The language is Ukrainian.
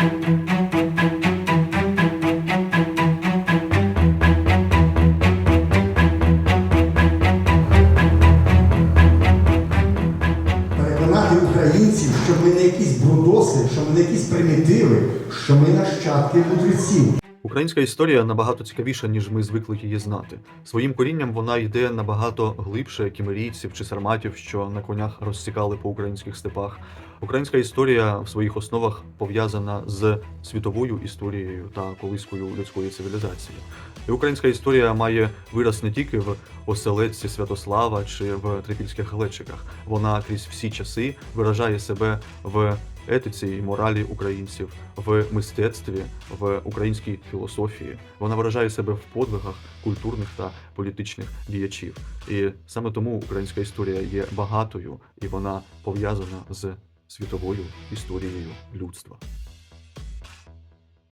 Переконати українців, що ми не якісь брудоси, що ми не якісь примітиви, що ми нащадки мудреців. Українська історія набагато цікавіша, ніж ми звикли її знати. Своїм корінням вона йде набагато глибше кімерійців чи сарматів, що на конях розсікали по українських степах. Українська історія в своїх основах пов'язана з світовою історією та колискою людської цивілізації. І українська історія має вираз не тільки в оселедці Святослава чи в трипільських глечиках. Вона крізь всі часи виражає себе в етиці і моралі українців, в мистецтві, в українській філософії. Вона виражає себе в подвигах культурних та політичних діячів. І саме тому українська історія є багатою і вона пов'язана з світовою історією людства.